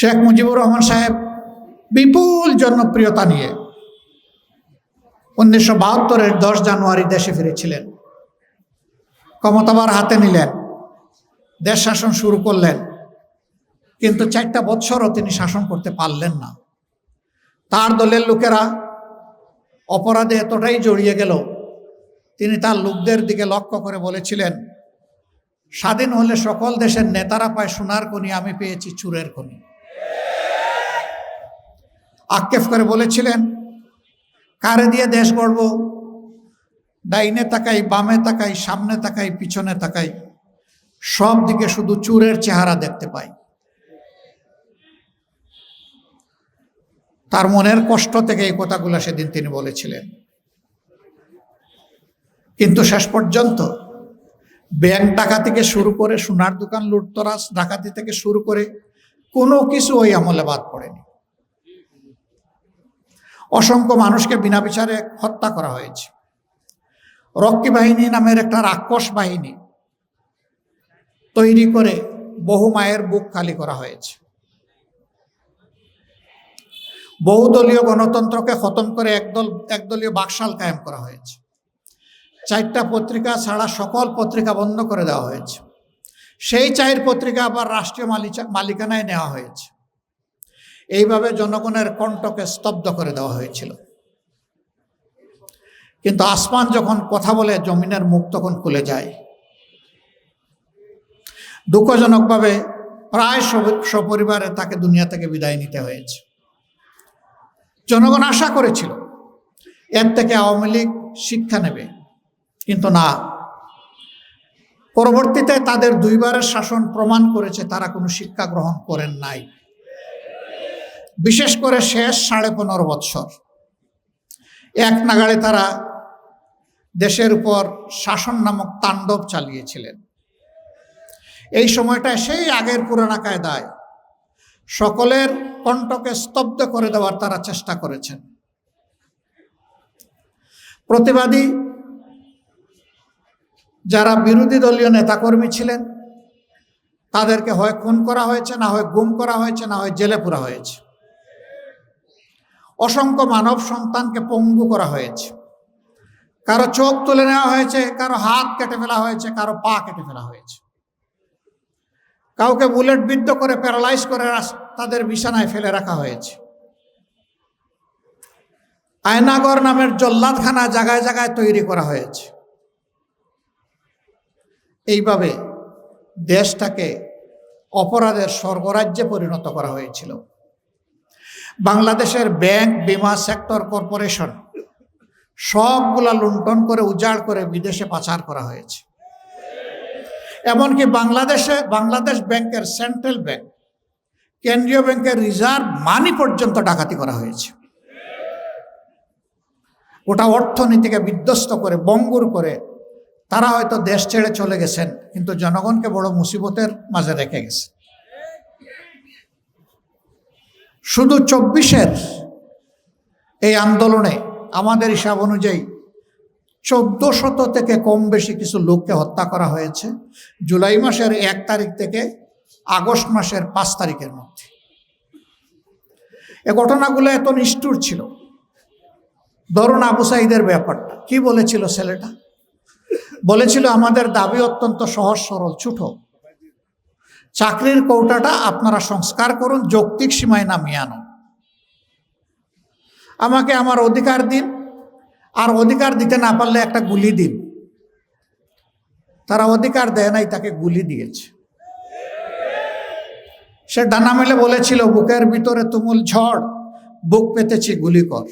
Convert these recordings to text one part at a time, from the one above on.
শেখ মুজিবুর রহমান সাহেব বিপুল জনপ্রিয়তা নিয়ে উনিশশো বাহাত্তরের দশ জানুয়ারি দেশে ফিরেছিলেন। ক্ষমতাবার হাতে নিলেন। দেশ শাসন শুরু করলেন। কিন্তু চারটা বৎসরও তিনি শাসন করতে পারলেন না। তার দলের লোকেরা অপরাধে এতটাই জড়িয়ে গেল, তিনি তার লোকদের দিকে লক্ষ্য করে বলেছিলেন, স্বাধীন হলে সকল দেশের নেতারা পায় সোনার খনি আমি পেয়েছি চুরের খনি আক্ষেপ করে বলেছিলেন, কারে দিয়ে দেশ গড়ব? ডাইনে তাকাই, বামে তাকাই, সামনে তাকাই, পিছনে তাকাই, সব দিকে শুধু চুরের চেহারা দেখতে পাই। তার মনের কষ্ট থেকে এই কথাগুলো সেদিন তিনি বলেছিলেন। কিন্তু শেষ পর্যন্ত ব্যাংক ডাকা থেকে শুরু করে সোনার দোকান লুটতরাস ডাকাতি থেকে শুরু করে কোনো কিছু ওই আমলে বাদ পড়েনি। অসংখ্য মানুষকে বিনা বিচারে হত্যা করা হয়েছে। রক্ষী বাহিনী নামের একটা রাক্ষস বাহিনী তৈরি করে বহু মায়ের বুক খালি করা হয়েছে। বহুদলীয় গণতন্ত্রকে খতম করে একদল, একদলীয় বাকশাল কায়েম করা হয়েছে। চারটা পত্রিকা ছাড়া সকল পত্রিকা বন্ধ করে দেওয়া হয়েছে। সেই চার পত্রিকা আবার রাষ্ট্রীয় মালিকানায় নেওয়া হয়েছে। এইভাবে জনগণের কণ্ঠকে স্তব্ধ করে দেওয়া হয়েছিল। কিন্তু আসমান যখন কথা বলে, জমিনের মুখ তখন খুলে যায়। দুঃখজনকভাবে প্রায় সপরিবারে তাকে দুনিয়া থেকে বিদায় নিতে হয়েছে। জনগণ আশা করেছিল, এর থেকে আওয়ামী লীগ শিক্ষা নেবে। কিন্তু না, পরবর্তীতে তাদের দুইবারের শাসন প্রমাণ করেছে, তারা কোনো শিক্ষা গ্রহণ করেন নাই। বিশেষ করে শেষ সাড়ে পনেরো বৎসর। এক নাগাড়ে তারা দেশের উপর শাসন নামক তাণ্ডব চালিয়েছিলেন। এই সময়টা সেই আগের পুরানা কায়দায় সকলের কণ্ঠকে স্তব্ধ করে দেওয়ার তারা চেষ্টা করেছেন। প্রতিবাদী যারা বিরোধী দলীয় নেতাকর্মী ছিলেন, তাদেরকে হয় খুন করা হয়েছে, না হয় গুম করা হয়েছে, না হয় জেলে পুরা হয়েছে। অসংখ্য মানব সন্তানকে পঙ্গু করা হয়েছে। কারও চোখ তুলে নেওয়া হয়েছে, কারও হাত কেটে ফেলা হয়েছে, কারও পা কেটে ফেলা হয়েছে। কাউকে বুলেট বিদ্ধ করে, প্যারালাইজ করে তাদের বিছানায় ফেলে রাখা হয়েছে। আয়নাগর নামের জল্লাদখানা জায়গায় জায়গায় তৈরি করা হয়েছে। এইভাবে দেশটাকে অপরাধের স্বর্গরাজ্যে পরিণত করা হয়েছিল। বাংলাদেশের ব্যাংক, বিমা সেক্টর, কর্পোরেশন, সবগুলা লুণ্ঠন করে, উজাড় করে বিদেশে পাচার করা হয়েছে। এমনকি বাংলাদেশে, বাংলাদেশ ব্যাংকের সেন্ট্রাল ব্যাংক, কেন্দ্রীয় ব্যাংকের রিজার্ভ মানি পর্যন্ত ডাকাতি করা হয়েছে। ওটা অর্থনীতিকে বিধ্বস্ত করে, বঙ্গুর করে, তারা হয়তো দেশ ছেড়ে চলে গেছেন, কিন্তু জনগণকে বড় মুসিবতের মাঝে রেখে গেছে। শুধু চব্বিশের এই আন্দোলনে আমাদের হিসাব অনুযায়ী চোদ্দ শত থেকে কম বেশি কিছু লোককে হত্যা করা হয়েছে জুলাই মাসের এক তারিখ থেকে আগস্ট মাসের পাঁচ তারিখের মধ্যে। এ ঘটনাগুলো এত নিষ্ঠুর ছিল। ধরুন আবু সাইদের ব্যাপারটা। কি বলেছিল ছেলেটা? বলেছিল, আমাদের দাবি অত্যন্ত সহজ, সরল, ছুটো। চাকরির কৌটাটা আপনারা সংস্কার করুন, যৌক্তিক সীমায় নামিয়ে আনুন। আমাকে আমার অধিকার দিন, আর অধিকার দিতে না পারলে একটা গুলি দিন। তারা অধিকার দেয় নাই, তাকে গুলি দিয়েছে। সে ডানা মেলে বলেছিল, বুকের ভিতরে তুমুল ঝড়, বুক পেতেছি, গুলি কর।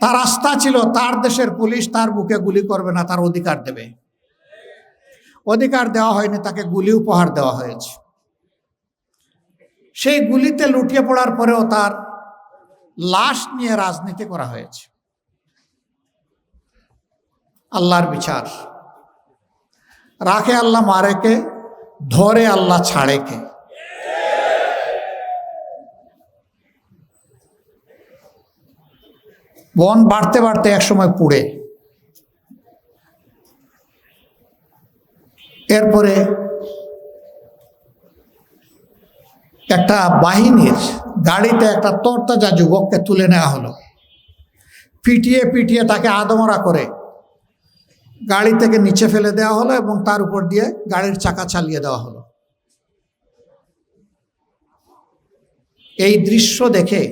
তার আস্থা ছিল, তার দেশের পুলিশ তার বুকে গুলি করবে না, তার অধিকার দেবে। অধিকার দেওয়া হয়নি, তাকে গুলি উপহার দেওয়া হয়েছে। সেই গুলিতে লুটিয়ে পড়ার পরেও তার লাশ নিয়ে রাজনীতি করা হয়েছে। আল্লাহর বিচার। রাখে আল্লাহ মারেকে ধরে আল্লাহ ছাড়েকে বন বাড়তে বাড়তে একসময় পুড়ে। এরপরে একটা বাহিনীর গাড়িতে একটা তরতাজা যুবককে তুলে নেওয়া হলো। পিটিয়ে পিটিয়ে তাকে আদমরা করে গাড়ি থেকে নিচে ফেলে দেওয়া হলো এবং তার উপর দিয়ে গাড়ির চাকা চালিয়ে দেওয়া হলো। এই দৃশ্য দেখে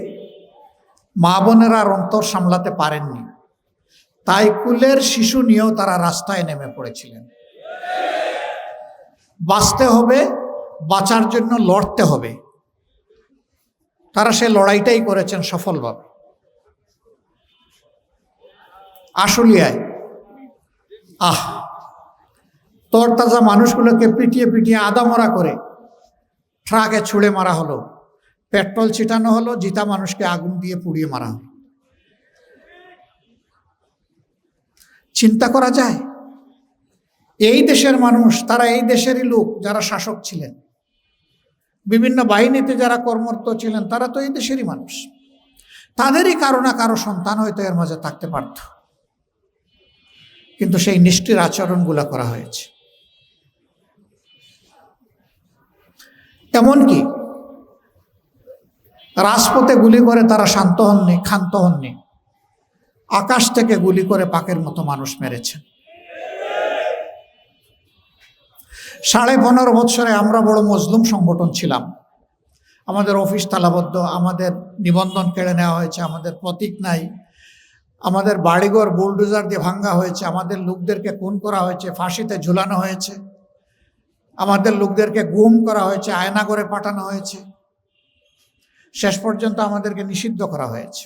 মা বোনেরা অন্তর সামলাতে পারেননি। তাই কুলের শিশু নিয়েও তারা রাস্তায় নেমে পড়েছিলেন। বাঁচতে হবে, বাঁচার জন্য লড়তে হবে। তারা সে লড়াইটাই করেছেন সফলভাবে। আশুলিয়ায়, আহ, তরতাজা মানুষগুলোকে পিটিয়ে পিটিয়ে আদামরা করে ট্রাকে ছুঁড়ে মারা হলো। পেট্রোল ছিটানো হলো, জিতা মানুষকে আগুন দিয়ে পুড়িয়ে মারা হলো। চিন্তা করা যায়? এই দেশের মানুষ, তারা এই দেশেরই লোক যারা শাসক ছিলেন। বিভিন্ন বাহিনীতে যারা কর্মরত ছিলেন, তারা তো এই দেশেরই মানুষ। তাদেরই কারও না কারও সন্তান হয়তো এর মাঝে থাকতে পারত। কিন্তু সেই নিষ্ঠির আচরণগুলো করা হয়েছে। এমনকি রাজপথে গুলি করে তারা শান্ত হননি, ক্ষান্ত হননি। আকাশ থেকে গুলি করে পাকের মতো মানুষ মেরেছেন সাড়ে পনেরো বছরে আমরা বড় মজলুম সংগঠন ছিলাম। আমাদের অফিস তালাবদ্ধ, আমাদের নিবন্ধন কেড়ে নেওয়া হয়েছে, আমাদের প্রতীক নাই, আমাদের বাড়িঘর বুলডোজার দিয়ে ভাঙ্গা হয়েছে, আমাদের লোকদেরকে খুন করা হয়েছে, ফাঁসিতে ঝুলানো হয়েছে, আমাদের লোকদেরকে গুম করা হয়েছে আয়না করে পাঠানো হয়েছে। শেষ পর্যন্ত আমাদেরকে নিষিদ্ধ করা হয়েছে।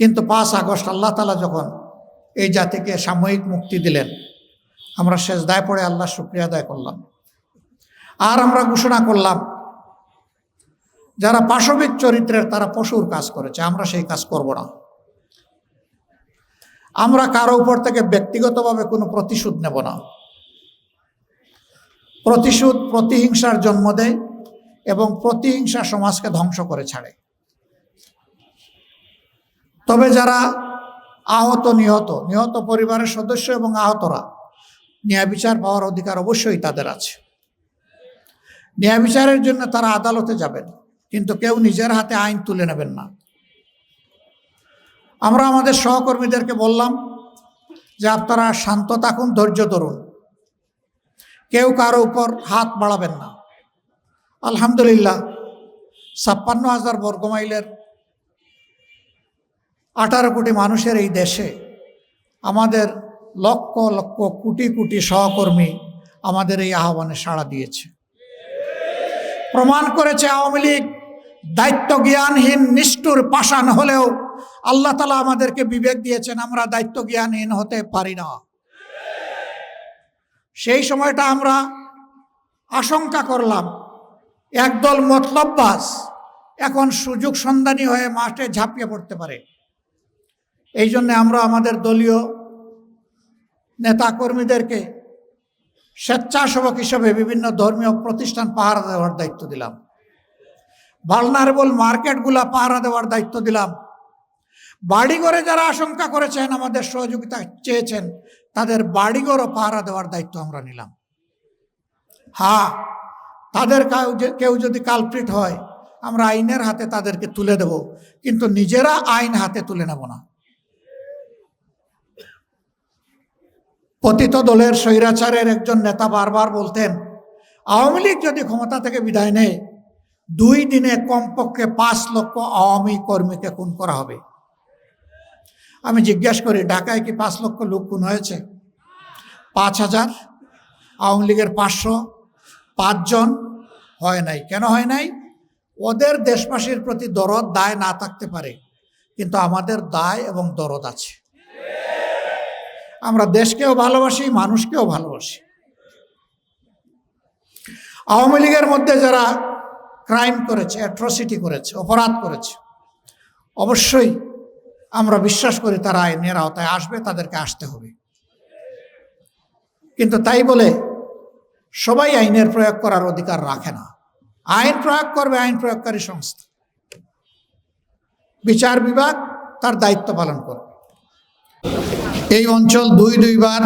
কিন্তু পাঁচ আগস্ট আল্লাহ তালা যখন এই জাতিকে সাময়িক মুক্তি দিলেন আমরা শেষ দায় পড়ে আল্লাহ শুক্রিয়া আদায় করলাম। আর আমরা ঘোষণা করলাম, যারা পাশবিক চরিত্রের তারা পশুর কাজ করেছে, আমরা সেই কাজ করব না। আমরা কারও উপর থেকে ব্যক্তিগতভাবে কোনো প্রতিশোধ নেব না। প্রতিশোধ প্রতিহিংসার জন্ম দেয় এবং প্রতিহিংসা সমাজকে ধ্বংস করে ছাড়ে। তবে যারা আহত নিহত নিহত পরিবারের সদস্য এবং আহতরা ন্যায় বিচার পাওয়ার অধিকার অবশ্যই তাদের আছে। ন্যায় বিচারের জন্য তারা আদালতে যাবেন, কিন্তু কেউ নিজের হাতে আইন তুলে নেবেন না। আমরা আমাদের সহকর্মীদেরকে বললাম যে আপনারা শান্ত থাকুন, ধৈর্য ধরুন। কেউ কারও উপর হাত বাড়াবেন না। আলহামদুলিল্লাহ, ছাপ্পান্ন হাজার বর্গমাইলের আঠারো কোটি মানুষের এই দেশে আমাদের লক্ষ লক্ষ কোটি কোটি সহকর্মী আমাদের এই আহ্বানে সাড়া দিয়েছে। প্রমাণ করেছে আওয়ামী লীগ দায়িত্ব জ্ঞানহীন, নিষ্ঠুর, পাষাণ হলেও আল্লাহ তালা আমাদেরকে বিবেক দিয়েছেন, আমরা দায়িত্ব জ্ঞানহীন হতে পারি না। সেই সময়টা আমরা আশঙ্কা করলাম, একদল মতলববাস এখন সুযোগ সন্ধানী হয়ে মাঠে ঝাঁপিয়ে পড়তে পারে। এই জন্যে আমরা আমাদের দলীয় নেতাকর্মীদেরকে স্বেচ্ছাসেবক হিসেবে বিভিন্ন ধর্মীয় প্রতিষ্ঠান পাহারা দেওয়ার দায়িত্ব দিলাম। ভালনারেবল মার্কেটগুলা পাহারা দেওয়ার দায়িত্ব দিলাম। বাড়িঘরে যারা আশঙ্কা করেছেন, আমাদের সহযোগিতা চেয়েছেন, তাদের বাড়িঘরও পাহারা দেওয়ার দায়িত্ব আমরা নিলাম। হ্যাঁ তাদের কেউ যদি কালপ্রিট হয়, আমরা আইনের হাতে তাদেরকে তুলে দেব, কিন্তু নিজেরা আইন হাতে তুলে নেব না। পতিত দলের স্বৈরাচারের একজন নেতা বারবার বলতেন, আওয়ামী লীগ যদি ক্ষমতা থেকে বিদায় নেয়, দুই দিনে কমপক্ষে পাঁচ লক্ষ আওয়ামী কর্মীকে খুন করা হবে। আমি জিজ্ঞাসা করি, ঢাকায় কি পাঁচ লক্ষ লোক খুন হয়েছে? পাঁচ হাজার, আওয়ামী লীগের পাঁচশো, পাঁচজন হয় নাই। কেন হয় নাই? ওদের দেশবাসীর প্রতি দরদ দায় না থাকতে পারে, কিন্তু আমাদের দায় এবং দরদ আছে। আমরা দেশকেও ভালোবাসি, মানুষকেও ভালোবাসি। আওয়ামী লীগের মধ্যে যারা ক্রাইম করেছে অ্যাট্রসিটি করেছে, অপরাধ করেছে, অবশ্যই আমরা বিশ্বাস করি তারা আইনের আওতায় আসবে, তাদেরকে আসতে হবে। কিন্তু তাই বলে সবাই আইনের প্রয়োগ করার অধিকার রাখে না। আইন প্রয়োগ করবে আইন প্রয়োগকারী সংস্থা। বিচার বিভাগ তার দায়িত্ব পালন করবে। এই অঞ্চল দুই দুইবার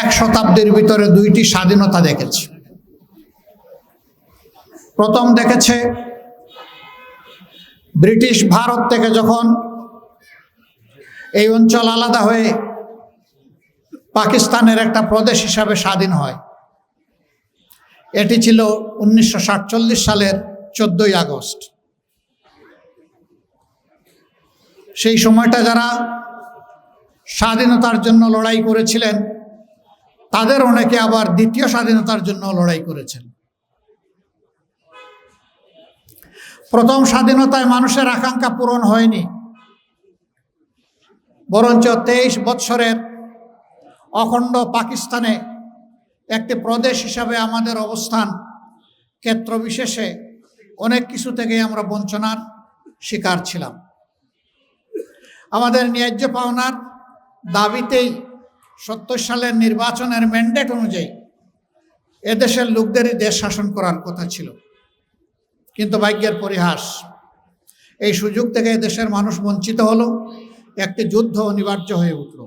এক শতাব্দীর ভিতরে দুইটি স্বাধীনতা দেখেছে। প্রথম দেখেছে ব্রিটিশ ভারত থেকে যখন এই অঞ্চল আলাদা হয়ে পাকিস্তানের একটা প্রদেশ হিসাবে স্বাধীন হয়। এটি ছিল উনিশশো সাতচল্লিশ সালের চোদ্দই আগস্ট। সেই সময়টা যারা স্বাধীনতার জন্য লড়াই করেছিলেন। তাদের অনেকে আবার দ্বিতীয় স্বাধীনতার জন্য লড়াই করেছেন। প্রথম স্বাধীনতায় মানুষের আকাঙ্ক্ষা পূরণ হয়নি। বরঞ্চ তেইশ বৎসরের অখণ্ড পাকিস্তানে একটি প্রদেশ হিসাবে আমাদের অবস্থান ক্ষেত্র বিশেষে অনেক কিছু থেকে আমরা বঞ্চনার শিকার ছিলাম। আমাদের ন্যায্য পাওনার দাবিতেই সত্তর সালের নির্বাচনের ম্যান্ডেট অনুযায়ী এদেশের লোকদেরই দেশ শাসন করার কথা ছিল। কিন্তু ভাগ্যের পরিহাস, এই সুযোগ থেকে দেশের মানুষ বঞ্চিত হলো, একটি যুদ্ধ অনিবার্য হয়ে উঠল।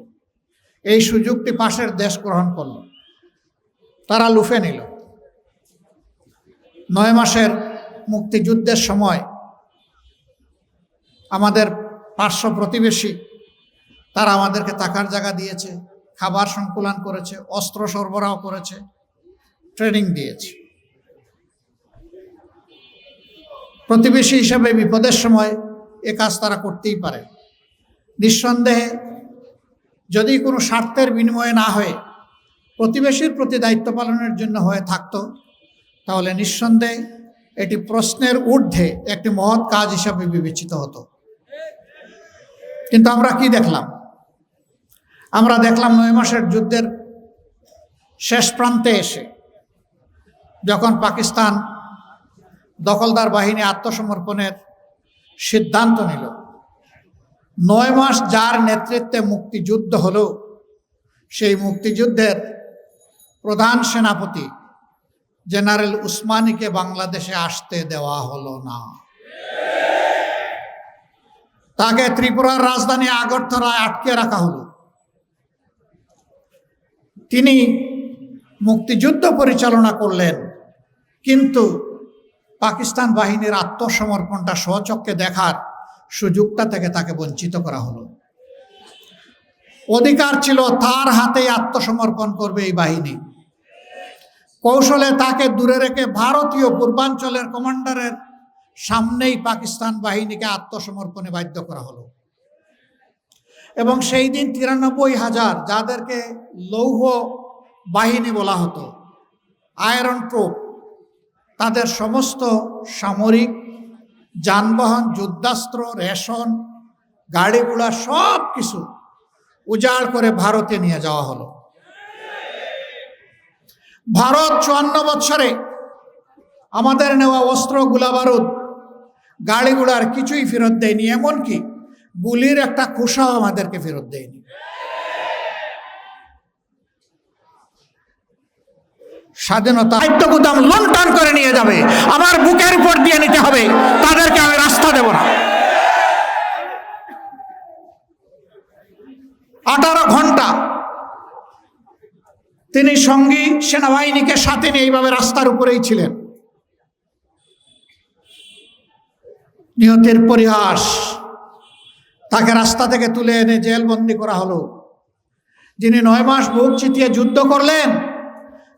এই সুযোগটি পাশের দেশ গ্রহণ করল। তারা লুফে নিল। নয় মাসের মুক্তিযুদ্ধের সময় আমাদের পার্শ্ব প্রতিবেশী তারা আমাদেরকে টাকার জায়গা দিয়েছে, খাবার সংকুলন করেছে, অস্ত্র সরবরাহ করেছে, ট্রেনিং দিয়েছে। প্রতিবেশী হিসাবে বিপদের সময় এ কাজ তারা করতেই পারে। নিঃসন্দেহে যদি কোনো স্বার্থের বিনিময়ে না হয়ে প্রতিবেশীর প্রতি দায়িত্ব পালনের জন্য হয়ে থাকতো, তাহলে নিঃসন্দেহে এটি প্রশ্নের ঊর্ধ্বে একটি মহৎ কাজ হিসাবে বিবেচিত হতো। কিন্তু আমরা কি দেখলাম? আমরা দেখলাম নয় মাসের যুদ্ধের শেষ প্রান্তে এসে যখন পাকিস্তান দখলদার বাহিনী আত্মসমর্পণের সিদ্ধান্ত নিল, নয় মাস যার নেতৃত্বে মুক্তিযুদ্ধ হলো, সেই মুক্তিযুদ্ধের প্রধান সেনাপতি জেনারেল উসমানীকে বাংলাদেশে আসতে দেওয়া হলো না। তাকে ত্রিপুরার রাজধানী আগরতলায় আটকে রাখা হলো। তিনি মুক্তিযুদ্ধ পরিচালনা করলেন। কিন্তু পাকিস্তান বাহিনীর আত্মসমর্পণটা স্বচক্ষে দেখার সুযোগটা থেকে তাকে বঞ্চিত করা হলো। অধিকার ছিল তার হাতেই আত্মসমর্পণ করবে এই বাহিনী। কৌশলে তাকে দূরে রেখে ভারতীয় পূর্বাঞ্চলের কমান্ডারের সামনেই পাকিস্তান বাহিনীকে আত্মসমর্পণে বাধ্য করা হলো। এবং সেই দিন তিরানব্বই হাজার যাদেরকে লৌহ বাহিনী বলা হতো, আয়রন ট্রোপ তাদের সমস্ত সামরিক, যানবাহন, যুদ্ধাস্ত্র, রেশন, গাড়িগুলা সব কিছু উজাড় করে ভারতে নিয়ে যাওয়া হলো। ভারত চুয়ান্ন বছরে আমাদের নেওয়া অস্ত্র, গুলাবারুদ, গাড়িগুলার কিছুই ফেরত দেয়নি, এমনকি গুলির একটা খোসাও আমাদেরকে ফেরত দেয়নি। স্বাধীনতা দায়িত্ব গুদাম লুণ্ঠন করে নিয়ে যাবে। আমার বুকের উপর দিয়ে নিতে হবে। তাদেরকে আমি রাস্তা দেব না। আঠারো ঘণ্টা তিনি সঙ্গী সেনাবাহিনীকে সাথে নিয়ে এইভাবে রাস্তার উপরেই ছিলেন। নিহতের পরিহাস তাকে রাস্তা থেকে তুলে এনে জেলবন্দি করা হলো। যিনি নয় মাস বুক চিতিয়ে যুদ্ধ করলেন,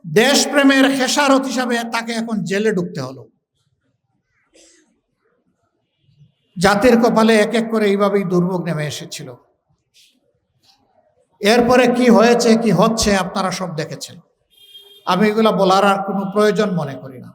দেশপ্রেমের খেসারত হিসাবে তাকে এখন জেলে ঢুকতে হলো। জাতির কপালে এক এক করে এইভাবেই দুর্ভোগ নেমে এসেছিল। এরপরে কি হয়েছে, কি হচ্ছে আপনারা সব দেখেছেন। আমি এগুলো বলার আর কোনো প্রয়োজন মনে করি না।